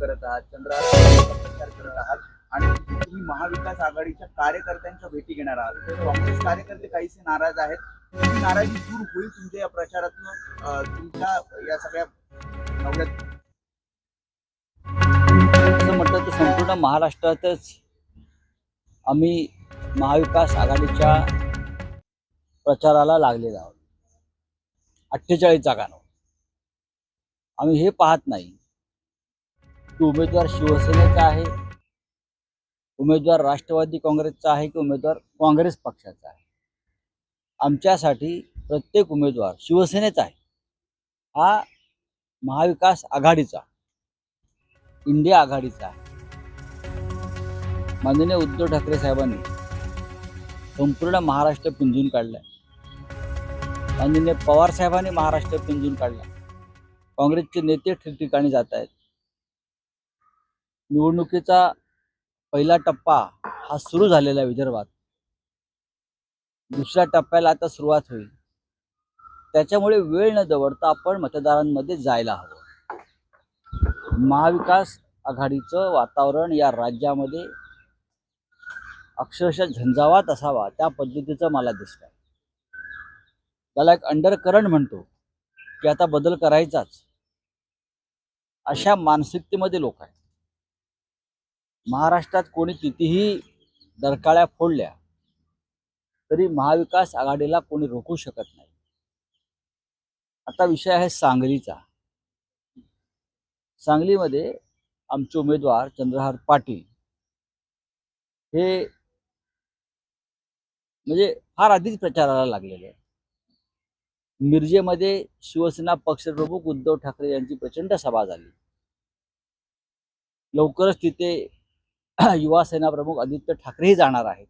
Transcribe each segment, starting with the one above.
करत आहात चंद्रावर करत आहात आणि तुम्ही महाविकास आघाडीच्या कार्यकर्त्यांच्या भेटी घेणार आहात. तर काँग्रेस कार्यकर्ते काहीसे नाराज आहेत. नाराजी दूर होईल तुमच्या या प्रचारातून तुमच्या या सगळ्या नवऱ्यात असं म्हटलं तर संपूर्ण महाराष्ट्रातच आम्ही महाविकास आघाडीच्या प्रचाराला लागलेलो आहोत. अठ्ठेचाळीस जागांवर आम्ही हे पाहत नाही. की उमेदवार शिवसेनेचा आहे उमेदवार राष्ट्रवादी काँग्रेसचा आहे की उमेदवार काँग्रेस पक्षाचा आहे? आमच्यासाठी प्रत्येक उमेदवार शिवसेनेचा आहे. हा महाविकास आघाडीचा इंडिया आघाडीचा आहे. माननीय उद्धव ठाकरे साहेबांनी संपूर्ण महाराष्ट्र पिंजून काढलाय. माननीय पवार साहेबांनी महाराष्ट्र पिंजून काढला काँग्रेसचे नेते ठिकठिकाणी जात आहेत निवडणुकीचा पहिला टप्पा हा सुरू झालेला आहे विदर्भात. दुसऱ्या टप्प्याला आता सुरुवात होईल. त्याच्यामुळे वेळ न दवडता आपण मतदारांमध्ये जायला हवं. महाविकास आघाडीचं वातावरण या राज्यामध्ये अक्षरशः झंझावात असावा त्या पद्धतीचं मला दिसतं त्याला एक अंडर करंट म्हणतो की आता बदल करायचाच. अशा मानसिकतेमध्ये लोक आहेत. महाराष्ट्रात कोणी कितीही दरकाळ्या फोडल्या तरी महाविकास आघाडीला कोणी रोखू शकत नाही. आता विषय आहे सांगलीचा. सांगलीमध्ये आमचे उमेदवार चंद्रहार पाटील हे म्हणजे फार आधीच प्रचाराला लागलेले आहे मिरजेमध्ये शिवसेना पक्षप्रमुख उद्धव ठाकरे यांची प्रचंड सभा झाली. लवकरच तिथे युवा सेना प्रमुख आदित्य ठाकरेही जाणार आहेत.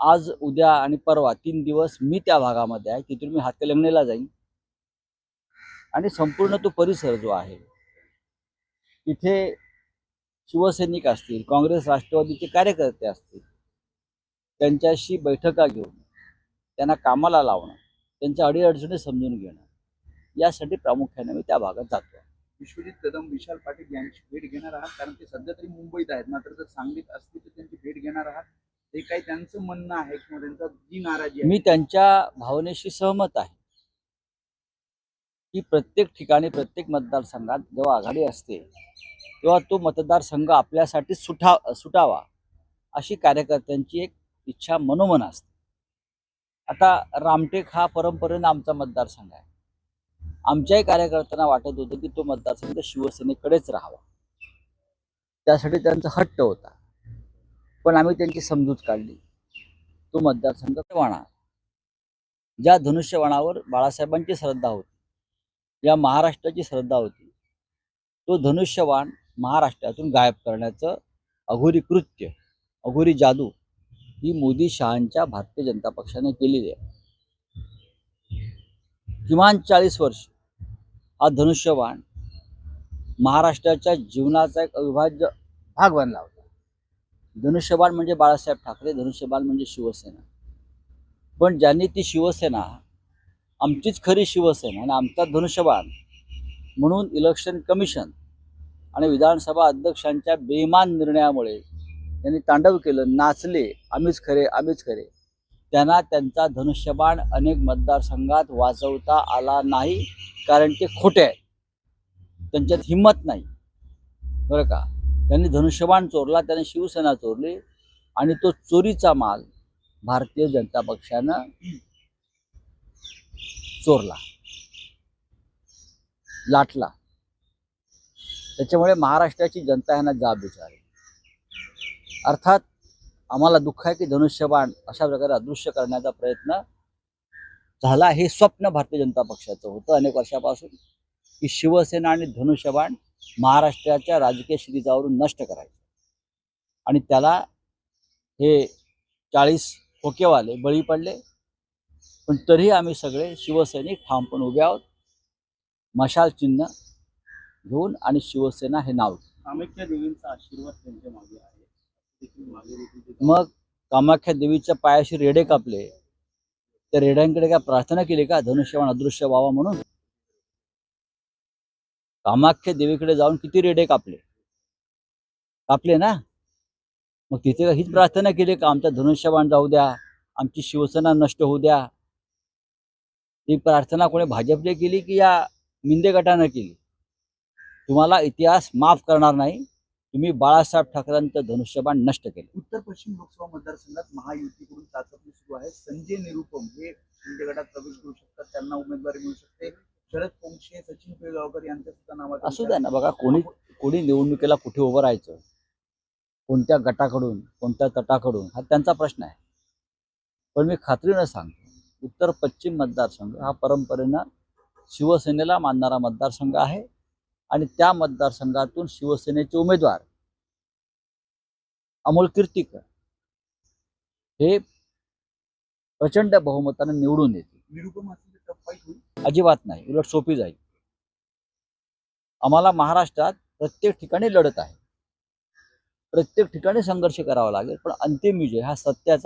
आज उद्या आणि परवा तीन दिवस मी त्या भागामध्ये आहे तिथून मी हातकलंगणेला जाईन. आणि संपूर्ण तो परिसर जो आहे तिथे शिवसैनिक असतील काँग्रेस राष्ट्रवादीचे कार्यकर्ते असतील त्यांच्याशी बैठका घेऊन त्यांना कामाला लावणं त्यांच्या अडीअडचणी समजून घेणं यासाठी प्रामुख्याने मी त्या भागात जातो विश्वजित कदम विशाल पाटील यांची भेट घेणार आहात. कारण ते सध्या तरी मुंबईत आहेत. मात्र जर सांगलीत असतील तर त्यांची भेट घेणार आहात. ते काही त्यांचं म्हणणं आहे किंवा त्यांचा जी नाराजी मी त्यांच्या भावनेशी सहमत आहे. की प्रत्येक ठिकाणी प्रत्येक मतदारसंघात जेव्हा आघाडी असते तेव्हा तो मतदारसंघ आपल्यासाठी सुटा सुटावा अशी कार्यकर्त्यांची एक इच्छा मनोमन असते. आता रामटेक हा परंपरेनं आमचा मतदारसंघ आहे. आमच्याही कार्यकर्त्यांना वाटत होतं की तो मतदारसंघ शिवसेनेकडेच राहावा. त्यासाठी त्यांचा हट्ट होता. पण आम्ही त्यांची समजूत काढली. तो मतदारसंघ वाणा. ज्या धनुष्यवाणावर बाळासाहेबांची श्रद्धा होती या महाराष्ट्राची श्रद्धा होती तो धनुष्यवाण महाराष्ट्रातून गायब करण्याचं अघोरी कृत्य अघोरी जादू ही मोदी शहांच्या भारतीय जनता पक्षाने केलेली आहे. किमान चाळीस वर्ष हा धनुष्यबाण महाराष्ट्राच्या जीवनाचा एक अविभाज्य भाग बनला होता. धनुष्यबाण म्हणजे बाळासाहेब ठाकरे धनुष्यबाण म्हणजे शिवसेना. पण ज्यांनी ती शिवसेना आमचीच खरी शिवसेना आणि आमचा धनुष्यबाण म्हणून इलेक्शन कमिशन आणि विधानसभा अध्यक्षांच्या बेमान निर्णयामुळे त्यांनी तांडव केलं नाचले आम्हीच खरे आम्हीच खरे. त्यांना त्यांचा धनुष्यबाण अनेक मतदारसंघात वाचवता आला नाही कारण ते खोटे आहेत. त्यांच्यात हिंमत नाही. बरं का? त्यांनी धनुष्यबाण चोरला त्याने शिवसेना चोरली आणि तो चोरीचा माल भारतीय जनता पक्षानं चोरला. लाटला. त्याच्यामुळे महाराष्ट्राची जनता यांना जाब विचारली. अर्थात आम्हाला दुःख आहे की धनुष्यबाण अशा प्रकारे अदृश्य करण्याचा प्रयत्न झाला हे स्वप्न भारतीय जनता पक्षाचं होतं अनेक वर्षापासून की शिवसेना आणि धनुष्यबाण महाराष्ट्राच्या राजकीय शिरीजावरून नष्ट करायचं आणि त्याला हे चाळीस खोकेवाले बळी पडले पण तरीही आम्ही सगळे शिवसैनिक ठामपण उभे आहोत मशाल चिन्ह घेऊन आणि शिवसेना हे नाव घेऊन. कामाख्या देवींचा आशीर्वाद त्यांच्या मागे आहे मग कामाख्या देवीच्या पायाशी रेडे कापले. त्या रेड्यांकडे काय प्रार्थना केली का? धनुष्यवान अदृश्य व्हावा म्हणून? कामाख्या देवीकडे जाऊन किती रेडे कापले? कापले ना? मग तिथे हीच प्रार्थना केली का? आमचा धनुष्यबाण जाऊ द्या आमची शिवसेना नष्ट होऊ द्या. ती प्रार्थना कोणी भाजपने केली की या मिंदे गटानं केली? तुम्हाला इतिहास माफ करणार नाही. तुम्ही बाळासाहेब ठाकरेंचं धनुष्यबाण नष्ट केलं. उत्तर पश्चिम लोकसभा मतदारसंघात महायुतीकडून चाचपणी सुरू आहे. संजय निरुपम हे शिंदे गटात प्रवेश करू शकतात. त्यांना उमेदवारी मिळू शकते. शरद पोंक्षे सचिन पिळगावकर यांच्या सुद्धा नावाचा असू द्या ना बघा कोणी कोणी निवडणुकीला कुठे उभं राहायचं? कोणत्या गटाकडून कोणत्या तटाकडून? हा त्यांचा प्रश्न आहे. पण मी खात्रीनं सांगतो उत्तर पश्चिम मतदारसंघ हा परंपरेनं शिवसेनेला मानणारा मतदारसंघ आहे. आणि त्या मतदारसंघातून शिवसेनेचे उमेदवार अमोल कीर्तीकर हे प्रचंड बहुमताने निवडून येतील अजिबात नाही उलट सोपी जाईल. आम्हाला महाराष्ट्रात प्रत्येक ठिकाणी लढत आहे. प्रत्येक ठिकाणी संघर्ष करावा लागेल पण अंतिम विजय हा सत्याचा